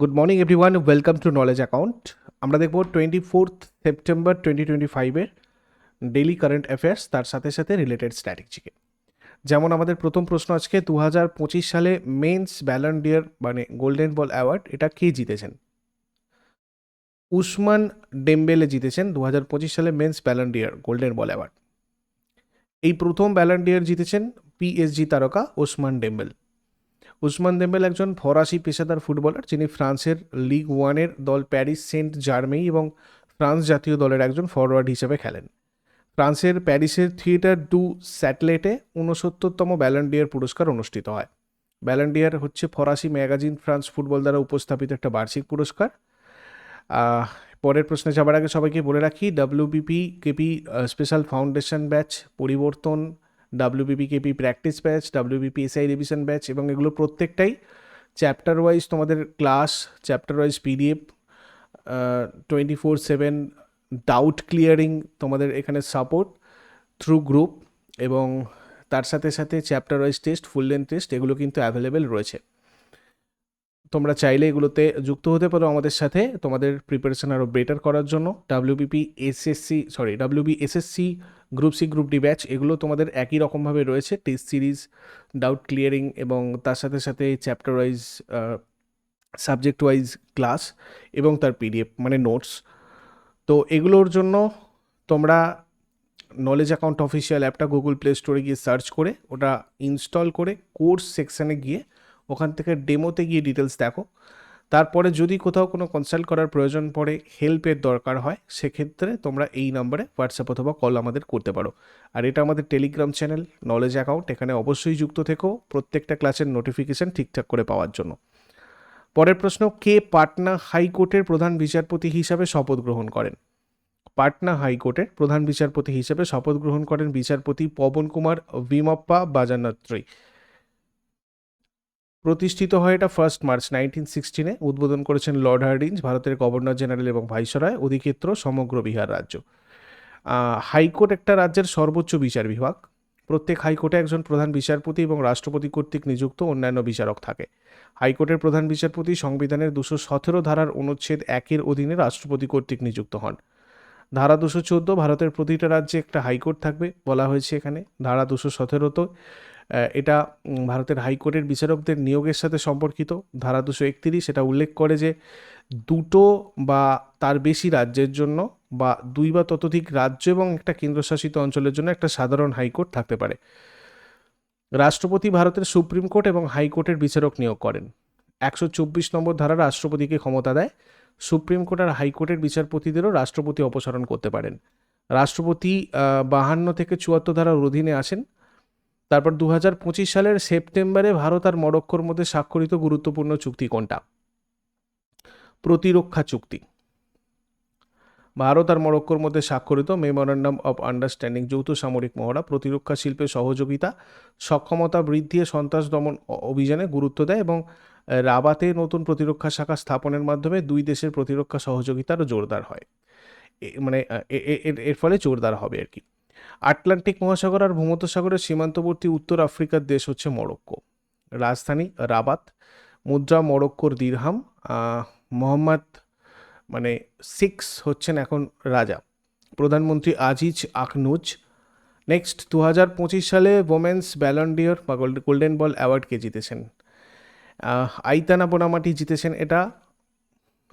Good morning everyone welcome to knowledge account আমরা দেখব twenty fourth September twenty twenty ফাইভের daily current affairs তার সাথে সাথে রিলেটেড স্ট্র্যাটেজিকে যেমন আমাদের প্রথম প্রশ্ন আজকে দু হাজার পঁচিশ সালে মেন্স ডিয়ার মানে গোল্ডেন বল অ্যাওয়ার্ড এটা কে জিতেছেন? উসমান ডেম্বেলে জিতেছেন দু হাজার পঁচিশ সালে মেন্স ডিয়ার গোল্ডেন বল অ্যাওয়ার্ড এই প্রথম ডিয়ার জিতেছেন পিএসজি তারকা ওসমান ডেম্বেল। উসমান দেম্বেল একজন ফরাসি পেশাদার ফুটবলার যিনি ফ্রান্সের লিগ ওয়ানের দল প্যারিস সেন্ট জার্মেই এবং ফ্রান্স জাতীয় দলের একজন ফরওয়ার্ড হিসেবে খেলেন। ফ্রান্সের প্যারিসের থিয়েটার ডু স্যাটেলাইটে ঊনসত্তরতম ব্যালেন্ডিয়ার পুরস্কার অনুষ্ঠিত হয়। ব্যালেন্ডিয়ার হচ্ছে ফরাসি ম্যাগাজিন ফ্রান্স ফুটবল দ্বারা উপস্থাপিত একটা বার্ষিক পুরস্কার। পরের প্রশ্নে যাবার আগে সবাইকে বলে রাখি WBP KP special foundation batch পরিবর্তন WBP KP practice batch WBP SI revision batch এবং এগুলো প্রত্যেকটাই চ্যাপ্টার ওয়াইজ তোমাদের class chapter wise PDF twenty four seven doubt clearing তোমাদের এখানে সাপোর্ট থ্রু গ্রুপ এবং তার সাথে সাথে chapter wise test full length test এগুলো কিন্তু অ্যাভেলেবেল রয়েছে। তোমরা চাইলে এগুলোতে যুক্ত হতে পারো আমাদের সাথে। তোমাদের প্রিপারেশন আরও বেটার করার জন্য। WBP SSC sorry WB SSC group C group D batch এগুলো তোমাদের একই রকমভাবে রয়েছে। টেস্ট সিরিজ ডাউট ক্লিয়ারিং এবং তার সাথে সাথে chapter wise subject wise class এবং তার পিডিএফ মানে নোটস তো এগুলোর জন্য তোমরা নলেজ অ্যাকাউন্ট অফিসিয়াল অ্যাপটা গুগল প্লে স্টোরে গিয়ে সার্চ করে, ওটা ইনস্টল করে কোর্স সেকশানে গিয়ে ওখান থেকে ডেমোতে গিয়ে ডিটেলস দেখো। তারপরে যদি কোথাও কোনো কনসাল্ট করার প্রয়োজন পড়ে হেল্পের দরকার হয়, সেক্ষেত্রে তোমরা এই নম্বরে হোয়াটসঅ্যাপ অথবা কল আমাদের করতে পারো। আর এটা আমাদের টেলিগ্রাম চ্যানেল নলেজ অ্যাকাউন্ট এখানে অবশ্যই যুক্ত থেকো প্রত্যেকটা ক্লাসের নোটিফিকেশন ঠিকঠাক করে পাওয়ার জন্য। পরের প্রশ্ন, কে পাটনা হাইকোর্টের প্রধান বিচারপতি হিসাবে শপথ গ্রহণ করেন? পাটনা হাইকোর্টের প্রধান বিচারপতি হিসেবে শপথ গ্রহণ করেন বিচারপতি পবন কুমার ভিমপ্পা বাজানাত্রী প্রতিষ্ঠিত হয় এটা ফার্স্ট মার্চ নাইনটিন সিক্সটিনে উদ্বোধন করেছেন লর্ড হার্ডিঞ্জ ভারতের গভর্নর জেনারেল এবং ভাইসরয় অধিক্ষেত্র, সমগ্র বিহার রাজ্য। হাইকোর্ট একটা রাজ্যের সর্বোচ্চ বিচার বিভাগ। প্রত্যেক হাইকোর্টে একজন প্রধান বিচারপতি এবং রাষ্ট্রপতি কর্তৃক নিযুক্ত অন্যান্য বিচারক থাকে। হাইকোর্টের প্রধান বিচারপতি সংবিধানের দুশো সতেরো ধারার অনুচ্ছেদ একের অধীনে রাষ্ট্রপতি কর্তৃক নিযুক্ত হন। ধারা দুশো চোদ্দ, ভারতের প্রতিটা রাজ্যে একটা হাইকোর্ট থাকবে বলা হয়েছে এখানে। ধারা দুশো সতেরোতে এটা ভারতের হাইকোর্টের বিচারকদের নিয়োগের সাথে সম্পর্কিত। ধারা দুশো একত্রিশ সেটা উল্লেখ করে যে, দুটো বা তার বেশি রাজ্যের জন্য বা দুই বা ততোধিক রাজ্য এবং একটা কেন্দ্রশাসিত অঞ্চলের জন্য একটা সাধারণ হাইকোর্ট থাকতে পারে। রাষ্ট্রপতি ভারতের সুপ্রিম কোর্ট এবং হাইকোর্টের বিচারক নিয়োগ করেন। একশো চব্বিশ নম্বর ধারা রাষ্ট্রপতিকে ক্ষমতা দেয়। সুপ্রিম কোর্ট আর হাইকোর্টের বিচারপতিদেরও রাষ্ট্রপতি অপসারণ করতে পারেন। রাষ্ট্রপতি বাহান্ন থেকে চুয়াত্তর ধারার অধীনে আসেন। তারপর দু হাজার পঁচিশ সালের সেপ্টেম্বরে ভারত আর মরক্কোর মধ্যে স্বাক্ষরিত গুরুত্বপূর্ণ চুক্তি কোনটা? প্রতিরক্ষা চুক্তি। ভারত আর মরক্কোর মধ্যে স্বাক্ষরিত মেমোরান্ডাম অফ আন্ডারস্ট্যান্ডিং যৌথ সামরিক মহড়া, প্রতিরক্ষা শিল্পে সহযোগিতা, সক্ষমতা বৃদ্ধি সন্ত্রাস দমন অভিযানে গুরুত্ব দেয় এবং রাবাতে নতুন প্রতিরক্ষা শাখা স্থাপনের মাধ্যমে দুই দেশের প্রতিরক্ষা সহযোগিতা আরও জোরদার হয়। মানে এর ফলে জোরদার হবে আর কি। আটলান্টিক মহাসাগর আর ভূমধ্যসাগরের সীমান্তবর্তী উত্তর আফ্রিকার দেশ হচ্ছে মরক্কো। রাজধানী রাবাত, মুদ্রা মরক্কোর দিরহাম মোহাম্মদ মানে সিক্স হচ্ছেন এখন রাজা। প্রধানমন্ত্রী আজিজ আখনুজ। নেক্সট দু হাজার পঁচিশ সালে ওমেন্স ব্যালন্ডিয়র বা গোল্ডেন বল অ্যাওয়ার্ডকে জিতেছেন? আইতানা বোনামাটি জিতেছেন এটা।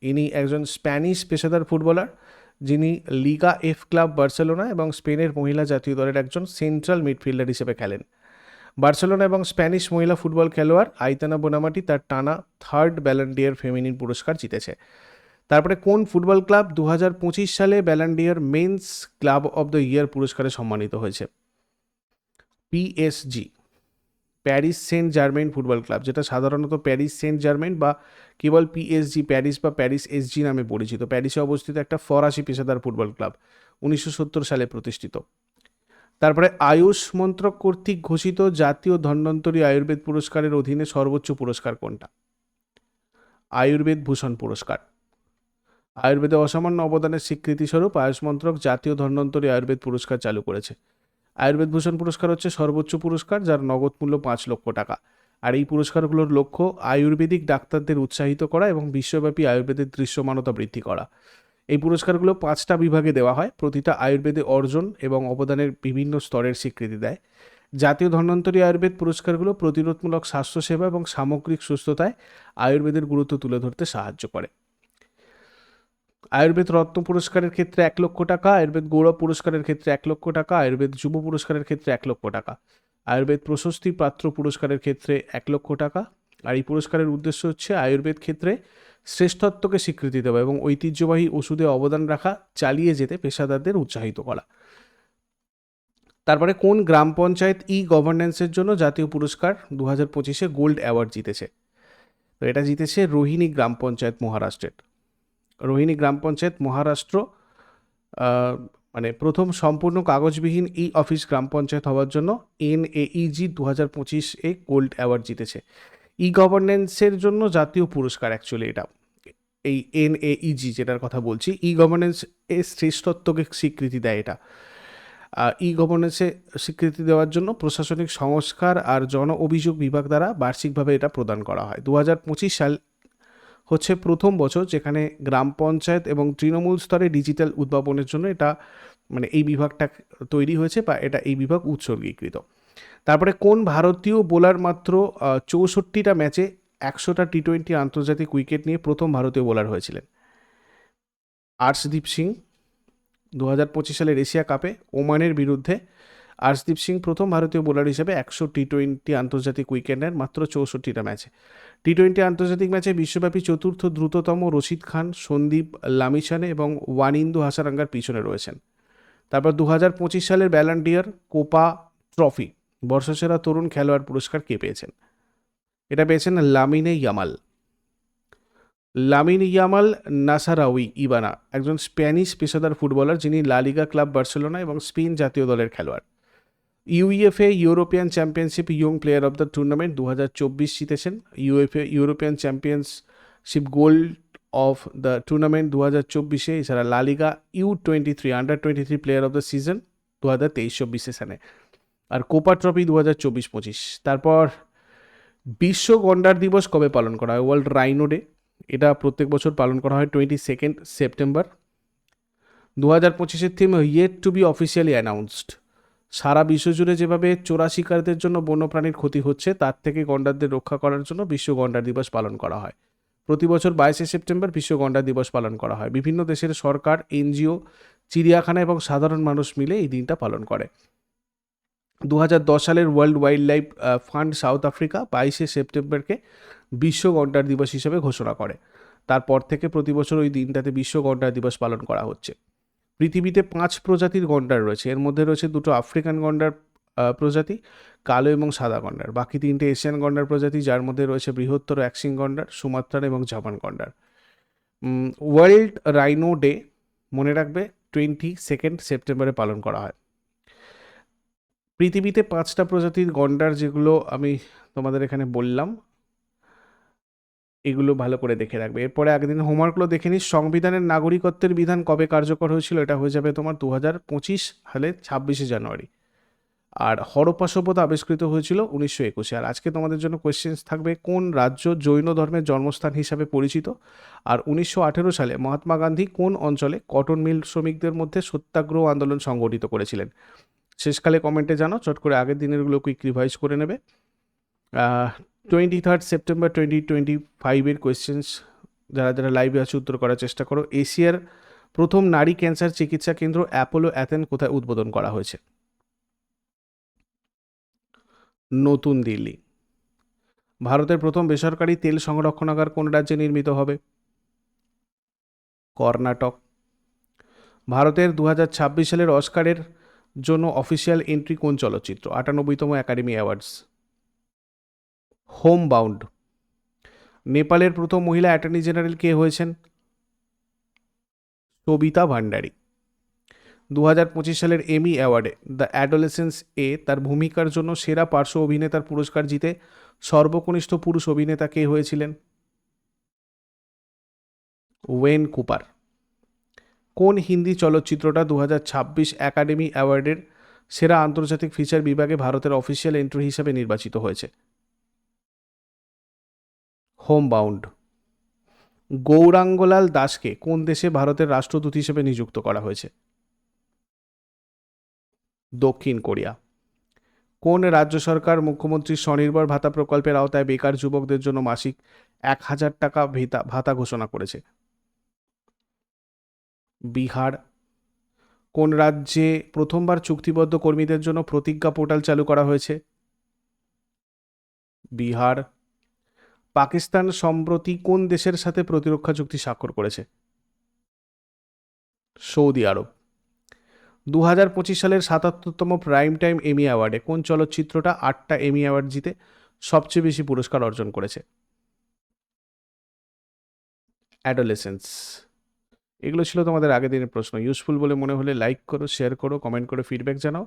ইনি একজন স্প্যানিশ পেশাদার ফুটবলার। যিনি লিগা এফ ক্লাব বার্সেলোনা এবং স্পেনের মহিলা জাতীয় দলের একজন সেন্ট্রাল মিডফিল্ডার হিসেবে খেলেন। বার্সেলোনা এবং স্প্যানিশ মহিলা ফুটবল খেলোয়াড় আইতানা বোনামাটি তার টানা থার্ড ব্যালেন্ডিয়ার ফেমিনিন পুরস্কার জিতেছে। তারপরে কোন ফুটবল ক্লাব দু সালে Ballon d'Or men's club of the year পুরস্কারে সম্মানিত হয়েছে? PSG Paris Saint Germain football club, যেটা সাধারণত প্যারিস সেন্ট জার্মেন বা কেবল পিএসজি প্যারিস বা প্যারিস এসজি নামে পরিচিত। প্যারিসে অবস্থিত একটা ফরাসি পেশাদার ফুটবল ক্লাব, উনিশশো সত্তর সালে প্রতিষ্ঠিত। তারপরে আয়ুষ মন্ত্রক কর্তৃক ঘোষিত জাতীয় ধন্বন্তরী আয়ুর্বেদ পুরস্কারের অধীনে সর্বোচ্চ পুরস্কার কোনটা? আয়ুর্বেদ ভূষণ পুরস্কার। আয়ুর্বেদে অসামান্য অবদানের স্বীকৃতিস্বরূপ আয়ুষ মন্ত্রক জাতীয় ধন্বন্তরী আয়ুর্বেদ পুরস্কার চালু করেছে। আয়ুর্বেদ ভূষণ পুরস্কার হচ্ছে সর্বোচ্চ পুরস্কার, যার নগদ মূল্য পাঁচ লক্ষ টাকা। আর এই পুরস্কারগুলোর লক্ষ্য আয়ুর্বেদিক ডাক্তারদের উৎসাহিত করা এবং বিশ্বব্যাপী আয়ুর্বেদের দৃশ্যমানতা বৃদ্ধি করা। এই পুরস্কারগুলো পাঁচটা বিভাগে দেওয়া হয়, প্রতিটা আয়ুর্বেদে অর্জন এবং অবদানের বিভিন্ন স্তরের স্বীকৃতি দেয়। জাতীয় ধন্বন্তরী আয়ুর্বেদ পুরস্কারগুলো প্রতিরোধমূলক স্বাস্থ্যসেবা এবং সামগ্রিক সুস্থতায় আয়ুর্বেদের গুরুত্ব তুলে ধরতে সাহায্য করে। আয়ুর্বেদ রত্ন পুরস্কারের ক্ষেত্রে এক লক্ষ টাকা, আয়ুর্বেদ গৌরব পুরস্কারের ক্ষেত্রে এক লক্ষ টাকা, আয়ুর্বেদ যুব পুরস্কারের ক্ষেত্রে এক লক্ষ টাকা, আয়ুর্বেদ প্রশস্তি পাত্র পুরস্কারের ক্ষেত্রে এক লক্ষ টাকা। আর এই পুরস্কারের উদ্দেশ্য হচ্ছে আয়ুর্বেদ ক্ষেত্রে শ্রেষ্ঠত্বকে স্বীকৃতি দেওয়া এবং ঐতিহ্যবাহী ওষুধে অবদান রাখা, চালিয়ে যেতে পেশাদারদের উৎসাহিত করা। তারপরে কোন গ্রাম পঞ্চায়েত ই গভর্নেন্সের জন্য জাতীয় পুরস্কার দু হাজার পঁচিশে গোল্ড অ্যাওয়ার্ড জিতেছে? তো এটা জিতেছে রোহিণী গ্রাম পঞ্চায়েত মহারাষ্ট্রের। রোহিণী গ্রাম পঞ্চায়েত মহারাষ্ট্র মানে প্রথম সম্পূর্ণ কাগজবিহীন ই অফিস গ্রাম পঞ্চায়েত হওয়ার জন্য এন এইজি দু হাজার পঁচিশ এ গোল্ড অ্যাওয়ার্ড জিতেছে। ই গভর্নেন্সের জন্য জাতীয় পুরস্কার অ্যাকচুয়ালি এটা। এই এন এইজি যেটার কথা বলছি, ই গভর্নেন্স এর শ্রেষ্ঠত্বকে স্বীকৃতি দেয় এটা। ই গভর্নেন্সে স্বীকৃতি দেওয়ার জন্য প্রশাসনিক সংস্কার আর জন অভিযোগ বিভাগ দ্বারা বার্ষিকভাবে এটা প্রদান করা হয়। দু হাজার পঁচিশ সাল হচ্ছে প্রথম বছর যেখানে গ্রাম পঞ্চায়েত এবং তৃণমূল স্তরে ডিজিটাল উদ্ভাবনের জন্য এটা মানে এই বিভাগটা তৈরি হয়েছে বা এটা এই বিভাগ উৎসর্গীকৃত। তারপরে কোন ভারতীয় বোলার মাত্র চৌষট্টিটা ম্যাচে একশোটা টি টোয়েন্টি আন্তর্জাতিক উইকেট নিয়ে প্রথম ভারতীয় বোলার হয়েছিলেন। আর্শদীপ সিং দু হাজার পঁচিশ সালের এশিয়া কাপে ওমানের বিরুদ্ধে আর্শদীপ সিং প্রথম ভারতীয় বোলার হিসেবে একশো টি টোয়েন্টি আন্তর্জাতিক উইকেট নেন মাত্র চৌষট্টিটা ম্যাচে। টি টোয়েন্টি আন্তর্জাতিক ম্যাচে বিশ্বব্যাপী চতুর্থ দ্রুততম রশিদ খান, সন্দীপ লামিছানে এবং ওয়ানিন্দু হাসারাঙ্গার পিছনে রয়েছেন। তারপর দু হাজার পঁচিশ সালের ব্যালান্ডিয়ার কোপা ট্রফি, বর্ষসেরা তরুণ খেলোয়াড় পুরস্কার কে পেয়েছেন? এটা পেয়েছেন Lamine Yamal. Lamine Yamal Nasraoui Ebana, একজন স্প্যানিশ পেশাদার ফুটবলার যিনি লালিগা ক্লাব বার্সেলোনা এবং স্পেন জাতীয় দলের খেলোয়াড়। UEFA European championship young player of the tournament দু হাজার চব্বিশ জিতেছেন। UEFA European championship gold of the tournament দু হাজার চব্বিশে, এছাড়া LaLiga U twenty three under twenty three player of the season দু হাজার তেইশ চব্বিশ সেশনে আর কোপা ট্রফি দু হাজার চব্বিশ পঁচিশ। তারপর বিশ্ব গন্ডার দিবস কবে পালন করা হয়? ওয়ার্ল্ড রাইনো ডে এটা প্রত্যেক বছর পালন করা হয় টোয়েন্টি সেকেন্ড সেপ্টেম্বর দু হাজার পঁচিশের theme yet to be officially announced সারা বিশ্বজুড়ে যেভাবে চোরা শিকারদের জন্য বন্যপ্রাণীর ক্ষতি হচ্ছে, তার থেকে গন্ডারদের রক্ষা করার জন্য বিশ্ব গন্ডার দিবস পালন করা হয়। প্রতি বছর বাইশে সেপ্টেম্বর বিশ্ব গন্ডার দিবস পালন করা হয়। বিভিন্ন দেশের সরকার, এনজিও, চিড়িয়াখানা এবং সাধারণ মানুষ মিলে এই দিনটা পালন করে। দু হাজার দশ সালের World wildlife fund South Africa বাইশে সেপ্টেম্বরকে বিশ্ব গন্ডার দিবস হিসেবে ঘোষণা করে। তারপর থেকে প্রতি বছর ওই দিনটাতে বিশ্ব গন্ডার দিবস পালন করা হচ্ছে। পৃথিবীতে পাঁচ প্রজাতির গন্ডার রয়েছে। এর মধ্যে রয়েছে দুটো আফ্রিকান গন্ডার প্রজাতি, কালো এবং সাদা গন্ডার। বাকি তিনটে এশিয়ান গন্ডার প্রজাতি, যার মধ্যে রয়েছে বৃহত্তর অ্যাক্সিং গন্ডার, সুমাত্রার এবং জাপান গন্ডার। ওয়ার্ল্ড রাইনো ডে, মনে রাখবে টোয়েন্টি সেকেন্ড সেপ্টেম্বরে পালন করা হয়। পৃথিবীতে পাঁচটা প্রজাতির গন্ডার যেগুলো আমি তোমাদের এখানে বললাম এগুলো ভালো করে দেখে রাখবে। এরপরে একদিন হোমওয়ার্কগুলো দেখে নিস। সংবিধানের নাগরিকত্বের বিধান কবে কার্যকর হয়েছিল? এটা হয়ে যাবে তোমার দু হাজার পঁচিশ সালে ছাব্বিশে জানুয়ারি। আর হরপ্পা সভ্যতা আবিষ্কৃত হয়েছিল উনিশশো একুশে। আর আজকে তোমাদের জন্য কোয়েশ্চেন্স থাকবে, কোন রাজ্য জৈন ধর্মের জন্মস্থান হিসাবে পরিচিত? আর উনিশশো আঠেরো সালে মহাত্মা গান্ধী কোন অঞ্চলে কটন মিল শ্রমিকদের মধ্যে সত্যাগ্রহ আন্দোলন সংগঠিত করেছিলেন? শেষকালে কমেন্টে জানো চট করে আগের দিনেরগুলো কুইক রিভাইজ করে নেবে। Twenty third September twenty twenty ফাইভের কোয়েশ্চেন্স যারা যারা লাইভে আছে উত্তর করার চেষ্টা করো। এশিয়ার প্রথম নারী ক্যান্সার চিকিৎসা কেন্দ্র অ্যাপোলো অ্যাথেন কোথায় উদ্বোধন করা হয়েছে? নতুন দিল্লি। ভারতের প্রথম বেসরকারি তেল সংরক্ষণাগার কোন রাজ্যে নির্মিত হবে? কর্ণাটক। ভারতের দু হাজার ছাব্বিশ সালের অস্কারের জন্য অফিসিয়াল এন্ট্রি কোন চলচ্চিত্র? আটানব্বইতম একাডেমি অ্যাওয়ার্ডস হোম বাউন্ড নেপালের প্রথম মহিলা অ্যাটর্নি জেনারেল কে হয়েছেন? সবিতা ভান্ডারী। দু হাজার পঁচিশ সালের এমি অ্যাওয়ার্ডে দ্য অ্যাডোলেসেন্স এ তার ভূমিকার জন্য সেরা পার্শ্ব অভিনেতার পুরস্কার জিতে সর্বকনিষ্ঠ পুরুষ অভিনেতা কে হয়েছিলেন? Owen Cooper. কোন হিন্দি চলচ্চিত্রটা দু একাডেমি অ্যাওয়ার্ডের সেরা আন্তর্জাতিক ফিচার বিভাগে ভারতের অফিসিয়াল এন্ট্রি হিসাবে নির্বাচিত হয়েছে? হোম বাউন্ড গৌরাঙ্গলাল দাসকে কোন দেশে ভারতের রাষ্ট্রদূত হিসেবে নিযুক্ত করা হয়েছে? দক্ষিণ কোরিয়া। কোন রাজ্য সরকার মুখ্যমন্ত্রী স্বনির্ভর ভাতা প্রকল্পের আওতায় বেকার যুবকদের জন্য মাসিক এক হাজার টাকা ভেতা, ভাতা ঘোষণা করেছে? বিহার। কোন রাজ্যে প্রথমবার চুক্তিবদ্ধ কর্মীদের জন্য প্রতিজ্ঞা পোর্টাল চালু করা হয়েছে? বিহার। পাকিস্তান সম্প্রতি কোন দেশের সাথে প্রতিরক্ষা চুক্তি স্বাক্ষর করেছে? Saudi Arab. দু হাজার পঁচিশ সালের সাতাত্তরতম প্রাইম টাইম এমি অ্যাওয়ার্ডে কোন চলচ্চিত্রটা আটটা এমি অ্যাওয়ার্ড জিতে সবচেয়ে বেশি পুরস্কার অর্জন করেছে? অ্যাডোলেসেন্স। এগুলো ছিল তোমাদের আগের দিনের প্রশ্ন। ইউজফুল বলে মনে হলে লাইক করো, শেয়ার করো, কমেন্ট করে ফিডব্যাক জানাও।